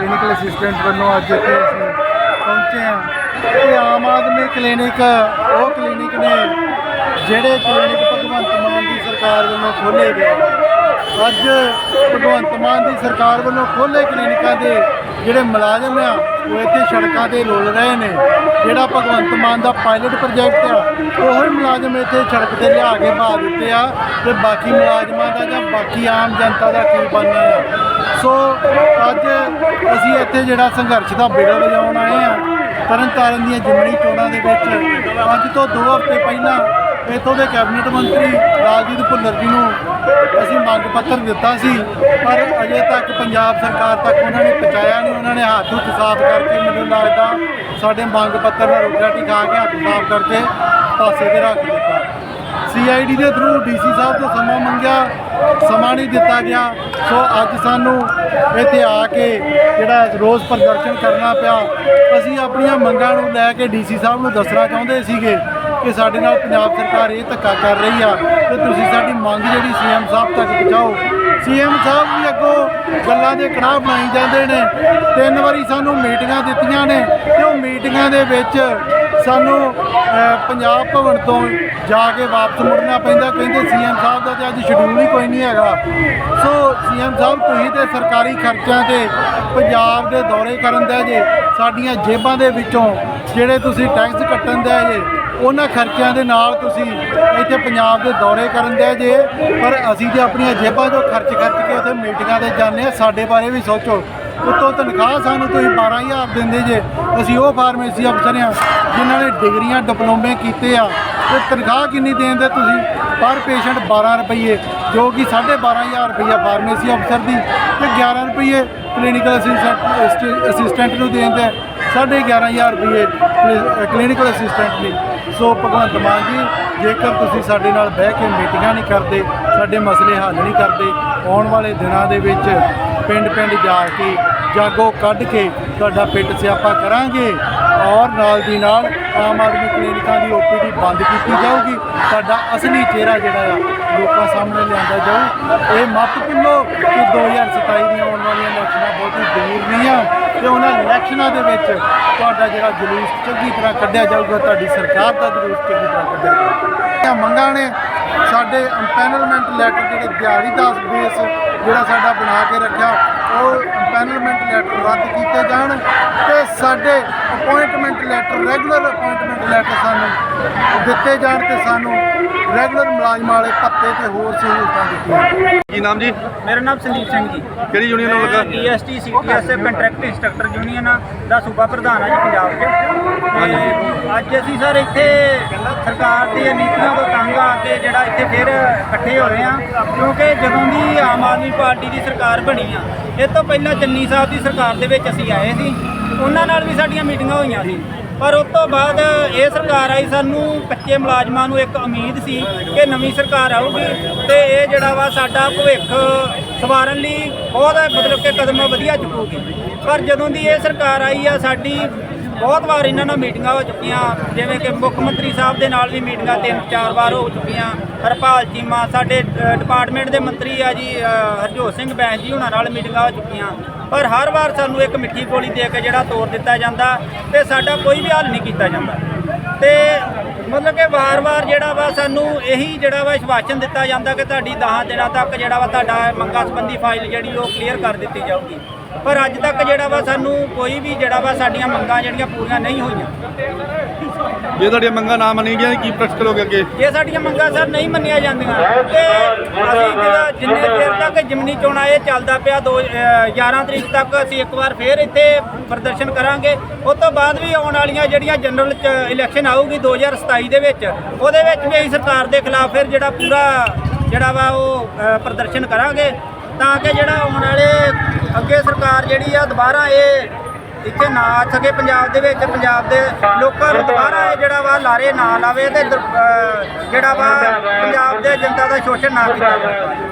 Clinical assistant ਵੱਲੋਂ ਅੱਜ ਇੱਥੇ ਅਸੀਂ ਪਹੁੰਚੇ ਹਾਂ। ਇਹ ਆਮ ਆਦਮੀ ਕਲੀਨਿਕ ਉਹ ਕਲੀਨਿਕ ਨੇ ਜਿਹੜੇ ਕਲੀਨਿਕ ਭਗਵੰਤ ਮਾਨ ਦੀ ਸਰਕਾਰ ਵੱਲੋਂ ਖੋਲ੍ਹੇ ਗਏ ਅੱਜ ਭਗਵੰਤ ਮਾਨ ਦੀ ਸਰਕਾਰ ਵੱਲੋਂ ਖੋਲ੍ਹੇ ਕਲੀਨਿਕਾਂ ਦੇ ਜਿਹੜੇ ਮੁਲਾਜ਼ਮ ਆ ਉਹ ਇੱਥੇ ਸੜਕਾਂ ਤੇ ਰੋਲ ਰਹੇ ਨੇ। ਜਿਹੜਾ ਭਗਵੰਤ ਮਾਨ ਦਾ ਪਾਇਲਟ ਪ੍ਰੋਜੈਕਟ ਆ, ਉਹੀ ਮੁਲਾਜ਼ਮ ਇੱਥੇ ਸੜਕ ਤੇ ਲਿਆ ਕੇ ਬਹਾ ਦਿੱਤੇ ਆ ਤੇ ਬਾਕੀ ਮੁਲਾਜ਼ਮਾਂ ਦਾ ਜਾਂ ਬਾਕੀ ਆਮ ਜਨਤਾ ਦਾ ਕੀ ਬਣਨਾ ਆ। ਸੋ ਅੱਜ ਅਸੀਂ ਇੱਥੇ ਜਿਹੜਾ ਸੰਘਰਸ਼ ਦਾ ਬਿਗਲ ਵਜਾਉਣ ਆਏ ਆ, ਤਰਨਤਾਰਨ ਦੀਆਂ ਜਿਮਣੀ ਚੋਣਾਂ ਦੇ ਵਿੱਚ। ਅੱਜ ਤੋਂ 2 ਹਫ਼ਤੇ ਪਹਿਲਾਂ ਇੱਥੋਂ ਦੇ ਕੈਬਨਿਟ ਮੰਤਰੀ ਰਾਜਜੀਤ ਭੁੱਲਰ ਜੀ ਨੂੰ ਅਸੀਂ ਮੰਗ ਪੱਤਰ ਦਿੱਤਾ ਸੀ, ਪਰ ਅਜੇ ਤੱਕ ਪੰਜਾਬ ਸਰਕਾਰ ਤੱਕ ਉਹਨਾਂ ਨੇ ਪਹੁੰਚਾਇਆ ਨਹੀਂ, ਉਹਨਾਂ ਨੇ ਹੱਥ ਹੁੱਥ ਸਾਫ਼ ਕਰਕੇ ਮੈਨੂੰ ਲੱਗਦਾ ਸਾਡੇ ਮੰਗ ਪੱਤਰ ਨਾਲ ਰੋਟੀ ਰਾਟੀ ਖਾ ਕੇ ਹੱਥ ਸਾਫ਼ ਕਰਕੇ ਪਾਸੇ ਤੇ ਰੱਖ ਦਿੱਤਾ। ਸੀਆਈਡੀ ਦੇ ਥਰੂ ਡੀਸੀ ਸਾਹਿਬ ਤੋਂ ਸਮਾਂ ਮੰਗਿਆ, ਸਮਾਂ ਨਹੀਂ ਦਿੱਤਾ ਗਿਆ। ਸੋ ਅੱਜ ਸਾਨੂੰ ਇੱਥੇ ਆ ਕੇ ਜਿਹੜਾ ਰੋਜ਼ ਪ੍ਰਦਰਸ਼ਨ ਕਰਨਾ ਪਿਆ, ਅਸੀਂ ਆਪਣੀਆਂ ਮੰਗਾਂ ਨੂੰ ਲੈ ਕੇ ਡੀਸੀ ਸਾਹਿਬ ਨੂੰ ਦੱਸਣਾ ਚਾਹੁੰਦੇ ਸੀਗੇ। ਕਿ ਸਾਡੇ ਨਾਲ ਪੰਜਾਬ ਸਰਕਾਰ ਇਹ ਧੱਕਾ ਕਰ ਰਹੀ ਆ ਤੇ ਤੁਸੀਂ ਸਾਡੀ ਮੰਗ ਜਿਹੜੀ ਸੀਐਮ ਸਾਹਿਬ ਤੱਕ ਪਹੁੰਚਾਓ। ਸੀਐਮ ਸਾਹਿਬ ਵੀ ਅੱਗੋਂ ਗੱਲਾਂ ਦੇ ਕੜਾਹ ਬਣਾਈ ਜਾਂਦੇ ਨੇ। ਤਿੰਨ ਵਾਰੀ ਸਾਨੂੰ ਮੀਟਿੰਗਾਂ ਦਿੱਤੀਆਂ ਨੇ ਤੇ ਉਹ ਮੀਟਿੰਗਾਂ ਦੇ ਵਿੱਚ ਸਾਨੂੰ ਪੰਜਾਬ ਭਵਨ ਤੋਂ ਜਾ ਕੇ ਵਾਪਸ ਮੁੜਨਾ ਪੈਂਦਾ। ਕਹਿੰਦੇ ਸੀਐਮ ਸਾਹਿਬ ਦਾ ਤੇ ਅੱਜ ਸ਼ਡਿਊਲ ਹੀ ਕੋਈ ਨਹੀਂ ਹੈਗਾ। ਸੋ ਸੀਐਮ ਸਾਹਿਬ, ਤੁਸੀਂ ਤੇ ਸਰਕਾਰੀ ਖਰਚਿਆਂ ਤੇ ਪੰਜਾਬ ਦੇ ਦੌਰੇ ਕਰਨ ਦੇ ਜੇ, ਸਾਡੀਆਂ ਜੇਬਾਂ ਦੇ ਵਿੱਚੋਂ ਜਿਹੜੇ ਤੁਸੀਂ ਟੈਕਸ ਕੱਟਣ ਦੇ ਜੇ, ਉਹਨਾਂ ਖਰਚਿਆਂ ਦੇ ਨਾਲ ਤੁਸੀਂ ਇੱਥੇ ਪੰਜਾਬ ਦੇ ਦੌਰੇ ਕਰਨ ਦੇ ਜੇ। ਪਰ ਅਸੀਂ ਤੇ ਆਪਣੀਆਂ ਜੇਬਾਂ ਤੋਂ ਖਰਚ ਖਰਚ ਕੇ ਉੱਥੇ ਮੀਟਿੰਗਾਂ ਤੇ ਜਾਂਦੇ ਆ ਸਾਡੇ ਬਾਰੇ ਵੀ ਸੋਚੋ। ਉੱਤੋਂ ਤਨਖਾਹ ਸਾਨੂੰ ਤੁਸੀਂ 12000 ਦਿੰਦੇ ਜੇ, ਅਸੀਂ ਉਹ ਫਾਰਮੇਸੀ ਅਫਸਰ ਆ ਜਿਨ੍ਹਾਂ ਨੇ ਡਿਗਰੀਆਂ ਡਿਪਲੋਮੇ ਕੀਤੇ ਆ। ਤੇ ਤਨਖਾਹ ਕਿੰਨੀ ਦੇਂਦੇ ਤੁਸੀਂ? ਪਰ ਪੇਸ਼ੈਂਟ 12 ਰੁਪਏ ਜੋ ਕਿ 12500 ਰੁਪਏ ਫਾਰਮੇਸੀ ਅਫਸਰ ਦੀ ਤੇ 11 ਰੁਪਏ ਕਲੀਨਿਕਲ ਅਸਿਸਟੈਂਟ ਅਸਿਸਟੈਂਟ ਨੂੰ ਦੇਂਦੇ 11500 ਰੁਪਏ ਕਲੀਨਿਕਲ ਅਸਿਸਟੈਂਟ ਲਈ ਸੋ ਭਗਵੰਤ ਮਾਨ ਜੀ, ਜੇਕਰ ਤੁਸੀਂ ਸਾਡੇ ਨਾਲ ਬਹਿ ਕੇ ਮੀਟਿੰਗਾਂ ਨਹੀਂ ਕਰਦੇ, ਸਾਡੇ ਮਸਲੇ ਹੱਲ ਨਹੀਂ ਕਰਦੇ, ਆਉਣ ਵਾਲੇ ਦਿਨਾਂ ਦੇ ਵਿੱਚ ਪਿੰਡ ਪਿੰਡ ਜਾ ਕੇ ਜਾਗੋ ਕੱਢ ਕੇ ਤੁਹਾਡਾ ਪਿੰਡ ਸਿਆਪਾ ਕਰਾਂਗੇ ਔਰ ਨਾਲ ਦੀ ਨਾਲ ਆਮ ਆਦਮੀ ਕਲੀਨਿਕਾਂ ਦੀ ਓਪੀਡੀ ਬੰਦ ਕੀਤੀ ਜਾਊਗੀ। ਤੁਹਾਡਾ ਅਸਲੀ ਚਿਹਰਾ ਜਿਹੜਾ ਆ, ਲੋਕਾਂ ਸਾਹਮਣੇ ਲਿਆਂਦਾ ਜਾਊ। ਇਹ ਮੱਤ ਭੁੱਲੋ ਕਿ 2027 ਦੀਆਂ ਆਉਣ ਵਾਲੀਆਂ ਇਲੈਕਸ਼ਨਾਂ ਬਹੁਤ ਹੀ ਦੂਰ ਨਹੀਂ ਆ। ਤੇ ਉਹਨਾਂ ਇਲੈਕਸ਼ਨਾਂ ਦੇ ਵਿੱਚ ਤੁਹਾਡਾ ਜਿਹੜਾ ਜਲੂਸ ਚੰਗੀ ਤਰ੍ਹਾਂ ਕੱਢਿਆ ਜਾਊਗਾ, ਤੁਹਾਡੀ ਸਰਕਾਰ ਦਾ ਜਲੂਸ ਚੰਗੀ ਤਰ੍ਹਾਂ ਕੱਢਿਆ ਜਾਊਗਾ। ਇਹ ਮੰਗਾਂ ਨੇ ਸਾਡੇ ਅੰਪੈਨਲਮੈਂਟ ਲੈਟਰ ਜਿਹੜੇ ਦਿਹਾੜੀ ਦਾਸ ਬੇਸ ਜਿਹੜਾ ਸਾਡਾ ਬਣਾ ਕੇ ਰੱਖਿਆ ਉਹ ਅੰਪੈਨਲਮੈਂਟ ਲੈਟਰ ਰੱਦ ਕੀਤੇ ਜਾਣ ਤੇ ਸਾਡੇ appointment letter regular appointment letter ਸਾਨੂੰ ਦਿੱਤੇ ਜਾਣ ਤੇ ਸਾਨੂੰ ਰੈਗੂਲਰ ਮੁਲਾਜ਼ਮਾਂ ਵਾਲੇ ਭੱਤੇ ਤੇ ਹੋਰ ਸਹੂਲਤਾਂ ਦਿੱਤੀਆਂ ਜਾਣ। ਕੀ ਨਾਮ ਜੀ? ਮੇਰਾ ਨਾਮ ਸੰਦੀਪ ਸਿੰਘ ਜੀ। ਕਿਹੜੀ ਯੂਨੀਅਨ ਨਾਲ ਲੱਗਾ? DST CTS contract instructor union ਦਾ ਸੂਬਾ ਪ੍ਰਧਾਨ ਆ ਜੀ ਪੰਜਾਬ ਤੇ ਅੱਜ ਅਸੀਂ ਸਰ ਇੱਥੇ ਸਰਕਾਰ ਦੀਆਂ ਨੀਤੀਆਂ ਤੋਂ ਤੰਗ ਆ ਕੇ ਜਿਹੜਾ ਇੱਥੇ ਫਿਰ ਇਕੱਠੇ ਹੋ ਰਹੇ ਆ ਕਿਉਂਕਿ ਜਦੋਂ ਦੀ ਆਮ ਆਦਮੀ ਪਾਰਟੀ ਦੀ ਸਰਕਾਰ ਬਣੀ ਆ ਇਹ ਤੋਂ ਪਹਿਲਾਂ ਚੰਨੀ ਸਾਹਿਬ ਦੀ ਸਰਕਾਰ ਦੇ ਵਿੱਚ ਅਸੀਂ ਆਏ ਸੀ। ਉਹਨਾਂ ਨਾਲ ਵੀ ਸਾਡੀਆਂ ਮੀਟਿੰਗਾਂ ਹੋਈਆਂ ਸੀ। ਪਰ ਉਸ ਤੋਂ ਬਾਅਦ ਇਹ ਸਰਕਾਰ ਆਈ, ਸਾਨੂੰ ਕੱਚੇ ਮੁਲਾਜ਼ਮਾਂ ਨੂੰ ਇੱਕ ਉਮੀਦ ਸੀ ਕਿ ਨਵੀਂ ਸਰਕਾਰ ਆਊਗੀ ਤੇ ਇਹ ਜਿਹੜਾ ਵਾ ਸਾਡਾ ਭਵਿੱਖ ਸਵਾਰਨ ਲਈ ਬਹੁਤ ਮਤਲਬ ਕਿ ਕਦਮ ਵਧੀਆ ਚੁੱਕੂਗੀ। ਪਰ ਜਦੋਂ ਦੀ ਇਹ ਸਰਕਾਰ ਆਈ ਆ, ਸਾਡੀ ਬਹੁਤ ਵਾਰ ਇਹਨਾਂ ਨਾਲ ਮੀਟਿੰਗਾਂ ਹੋ ਚੁੱਕੀਆਂ, ਜਿਵੇਂ ਕਿ ਮੁੱਖ ਮੰਤਰੀ ਸਾਹਿਬ ਦੇ ਨਾਲ ਵੀ ਮੀਟਿੰਗਾਂ ਤਿੰਨ ਚਾਰ ਵਾਰ ਹੋ ਚੁੱਕੀਆਂ। ਹਰਪਾਲ ਚੀਮਾ, ਸਾਡੇ ਡਿਪਾਰਟਮੈਂਟ ਦੇ ਮੰਤਰੀ ਆ ਜੀ ਹਰਜੋਤ ਸਿੰਘ ਬੈਂਸ ਜੀ, ਉਹਨਾਂ ਨਾਲ ਮੀਟਿੰਗਾਂ ਹੋ ਚੁੱਕੀਆਂ। ਪਰ ਹਰ ਵਾਰ ਸਾਨੂੰ ਇੱਕ ਮਿੱਠੀ ਗੋਲੀ ਦੇ ਕੇ ਜਿਹੜਾ ਤੋੜ ਦਿੱਤਾ ਜਾਂਦਾ ਤੇ ਸਾਡਾ ਕੋਈ ਵੀ ਹੱਲ ਨਹੀਂ ਕੀਤਾ ਜਾਂਦਾ। ਤੇ ਮਤਲਬ ਕਿ ਵਾਰ-ਵਾਰ ਜਿਹੜਾ ਵਾ ਸਾਨੂੰ ਇਹੀ ਜਿਹੜਾ ਵਾ ਆਸ਼ਵਾਸਨ ਦਿੱਤਾ ਜਾਂਦਾ ਕਿ ਤੁਹਾਡੀ 10 ਦਿਨਾਂ ਤੱਕ ਜਿਹੜਾ ਵਾ ਤੁਹਾਡਾ ਮੰਗਾਂ ਸੰਬੰਧੀ ਫਾਈਲ ਜਿਹੜੀ ਉਹ ਕਲੀਅਰ ਕਰ ਦਿੱਤੀ ਜਾਊਗੀ। ਪਰ ਅੱਜ ਤੱਕ ਜਿਹੜਾ ਵਾ ਸਾਨੂੰ ਕੋਈ ਵੀ ਜਿਹੜਾ ਵਾ ਸਾਡੀਆਂ ਮੰਗਾਂ ਜਿਹੜੀਆਂ ਪੂਰੀਆਂ ਨਹੀਂ ਹੋਈਆਂ। ਜੇ ਤੁਹਾਡੀਆਂ ਮੰਗਾਂ ਨਾ ਮੰਨੀਆਂ ਗਈਆਂ ਕੀ ਪ੍ਰੋਸੈਸ ਕਰੋਗੇ ਅੱਗੇ? ਜੇ ਸਾਡੀਆਂ ਮੰਗਾਂ ਸਰ ਨਹੀਂ ਮੰਨੀਆਂ ਜਾਂਦੀਆਂ ਤੇ ਅਸੀਂ ਜਿਹੜਾ ਜਿੰਨੇ ਚਿਰ ਤੱਕ ਜਿਮਨੀ ਚੋਣਾਂ ਇਹ ਚੱਲਦਾ ਪਿਆ ਦੋ ਅਹ 11 ਤਰੀਕ ਤੱਕ ਅਸੀਂ ਇੱਕ ਵਾਰ ਫੇਰ ਇੱਥੇ ਪ੍ਰਦਰਸ਼ਨ ਕਰਾਂਗੇ। ਉਸ ਤੋਂ ਬਾਅਦ ਵੀ ਆਉਣ ਵਾਲੀਆਂ ਜਿਹੜੀਆਂ ਜਨਰਲ ਇਲੈਕਸ਼ਨ ਆਊਗੀ 2027 ਦੇ ਵਿੱਚ। ਉਹਦੇ ਵਿੱਚ ਵੀ ਅਸੀਂ ਸਰਕਾਰ ਦੇ ਖਿਲਾਫ ਫਿਰ ਜਿਹੜਾ ਪੂਰਾ ਜਿਹੜਾ ਵਾ ਉਹ ਪ੍ਰਦਰਸ਼ਨ ਕਰਾਂਗੇ। ਤਾਂ ਕਿ ਜਿਹੜਾ ਆਉਣ ਵਾਲੇ ਅੱਗੇ ਸਰਕਾਰ ਜਿਹੜੀ ਆ, ਦੁਬਾਰਾ ਇਹ ਇੱਥੇ ਨਾ ਆ ਸਕੇ ਪੰਜਾਬ ਦੇ ਵਿੱਚ, ਪੰਜਾਬ ਦੇ ਲੋਕਾਂ ਨੂੰ ਦੁਬਾਰਾ ਇਹ ਜਿਹੜਾ ਵਾ ਲਾਰੇ ਨਾ ਲਾਵੇ ਤੇ ਜਿਹੜਾ ਵਾ ਪੰਜਾਬ ਦੇ ਜਨਤਾ ਦਾ ਸ਼ੋਸ਼ਣ ਨਾ ਕੀਤਾ ਜਾਵੇ।